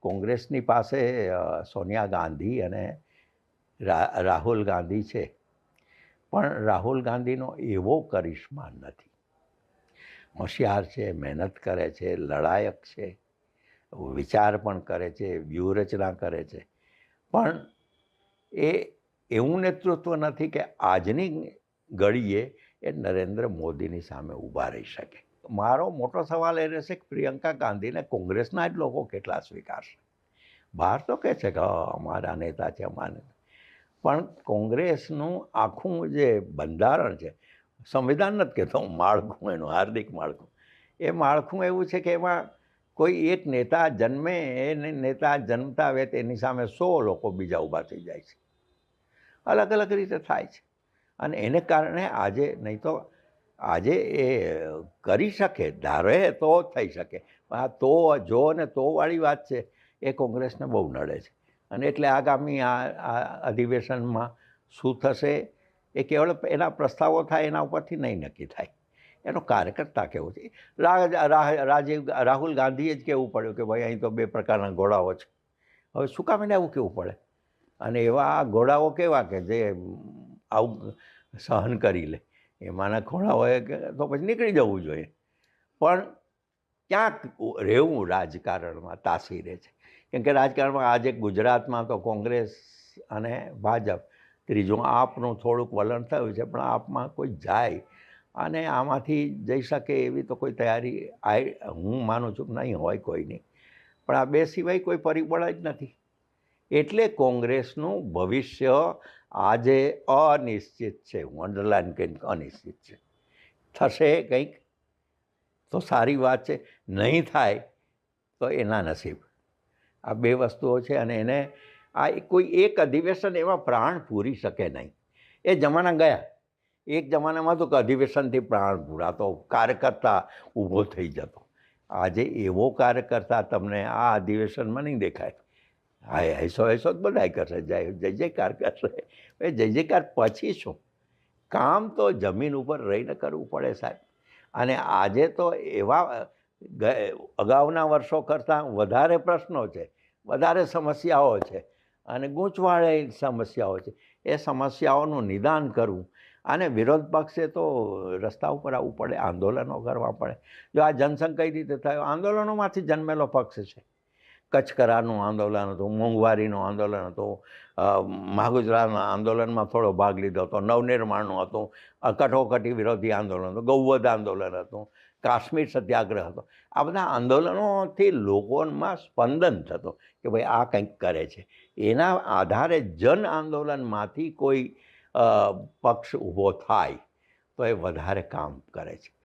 કોંગ્રેસની પાસે સોનિયા ગાંધી અને રાહુલ ગાંધી છે. પણ રાહુલ ગાંધીનો એવો કરિશ્મા નથી. હોશિયાર છે, મહેનત કરે છે, લડાયક છે, વિચાર પણ કરે છે, વ્યૂહરચના કરે છે. પણ એ એવું નેતૃત્વ નથી કે આજની ઘડીએ એ નરેન્દ્ર મોદીની સામે ઊભા રહી શકે. મારો મોટો સવાલ એ રહેશે કે પ્રિયંકા ગાંધીને કોંગ્રેસના જ લોકો કેટલા સ્વીકારશે? બહાર તો કહે છે કે અમારા નેતા છે, અમારા નેતા." પણ કોંગ્રેસનું આખું જે બંધારણ છે, સંવિધાન નથી કહેતો, માળખું, એનું હાર્દિક માળખું. એ માળખું એવું છે કે એમાં કોઈ એક નેતા જન્મે, એને નેતા જન્મતા આવે તેની સામે સો લોકો બીજા ઊભા થઈ જાય છે. અલગ અલગ રીતે થાય છે. અને એને કારણે આજે નહીં તો આજે એ કરી શકે, ધારે તો થઈ શકે. આ તો, જો ને તોવાળી વાત છે. એ કોંગ્રેસને બહુ નડે છે. અને એટલે આગામી આ અધિવેશનમાં શું થશે એ કેવળ એના પ્રસ્તાવો થાય, એના ઉપરથી નહીં નક્કી થાય. એનો કાર્યકર્તા કેવો છે? રાજીવ, રાહુલ ગાંધીએ જ કહેવું પડ્યું કે ભાઈ, અહીં તો બે પ્રકારના ઘોડાઓ છે. હવે શું કામ એને આવું કહેવું પડે? અને એવા ઘોડાઓ કેવા કે જે આવું સહન કરી લે? એમાંના હોય કે તો પછી નીકળી જવું જોઈએ. પણ ક્યાંક રહેવું રાજકારણમાં તાસીરે છે. કેમ કે રાજકારણમાં આજે ગુજરાતમાં તો કોંગ્રેસ અને ભાજપ, ત્રીજું આપનું થોડુંક વલણ થયું છે, પણ આપમાં કોઈ જાય અને આમાંથી જઈ શકે એવી તો કોઈ તૈયારી આ હું માનું છું કે નહીં હોય કોઈની પણ આ બે સિવાય કોઈ પરિબળ જ નથી. એટલે કોંગ્રેસનું ભવિષ્ય આજે અનિશ્ચિત છે. હું અંડરલાઈન કંઈક અનિશ્ચિત છે. થશે કંઈક? તો સારી વાત છે. નહીં થાય તો એના નસીબ. આ બે વસ્તુઓ છે અને એને આ કોઈ એક અધિવેશન એવા પ્રાણ પૂરી શકે નહીં. એ જમાના ગયા. એક જમાનામાં તો અધિવેશનથી પ્રાણ પૂરાતો કાર્યકર્તા ઊભો થઈ જતો. આજે એવો કાર્યકર્તા તમને આ અધિવેશનમાં નહીં દેખાય. હા એસો એસો જ બધાય કરશે. જય જય, જયકાર કરશે. એ જય, જયકાર પછી શું? કામ તો જમીન ઉપર રહીને કરવું પડે સાહેબ. અને આજે તો એવા અગાઉના વર્ષો કરતાં વધારે પ્રશ્નો છે. વધારે સમસ્યાઓ છે. અને ગૂંચવાળે સમસ્યાઓ છે. એ સમસ્યાઓનું નિદાન કરવું. અને વિરોધ પક્ષે તો રસ્તા ઉપર આવવું પડે, આંદોલનો કરવા પડે. જો આ જનસંઘ કઈ રીતે થયો? આંદોલનોમાંથી જન્મેલો પક્ષ છે. કચ્છ કરારનું આંદોલન હતું, મોંઘવારીનું આંદોલન હતું મહાગુજરાતના આંદોલનમાં થોડો ભાગ લીધો હતો, નવનિર્માણનું હતું કઠોકટી વિરોધી આંદોલન હતું, ગૌવધ આંદોલન હતું, કાશ્મીર સત્યાગ્રહ હતો. આ બધા આંદોલનોથી લોકોમાં સ્પંદન થતું કે ભાઈ આ કંઈક કરે છે. એના આધારે જન આંદોલનમાંથી કોઈ પક્ષ ઊભો થાય તો એ વધારે કામ કરે છે.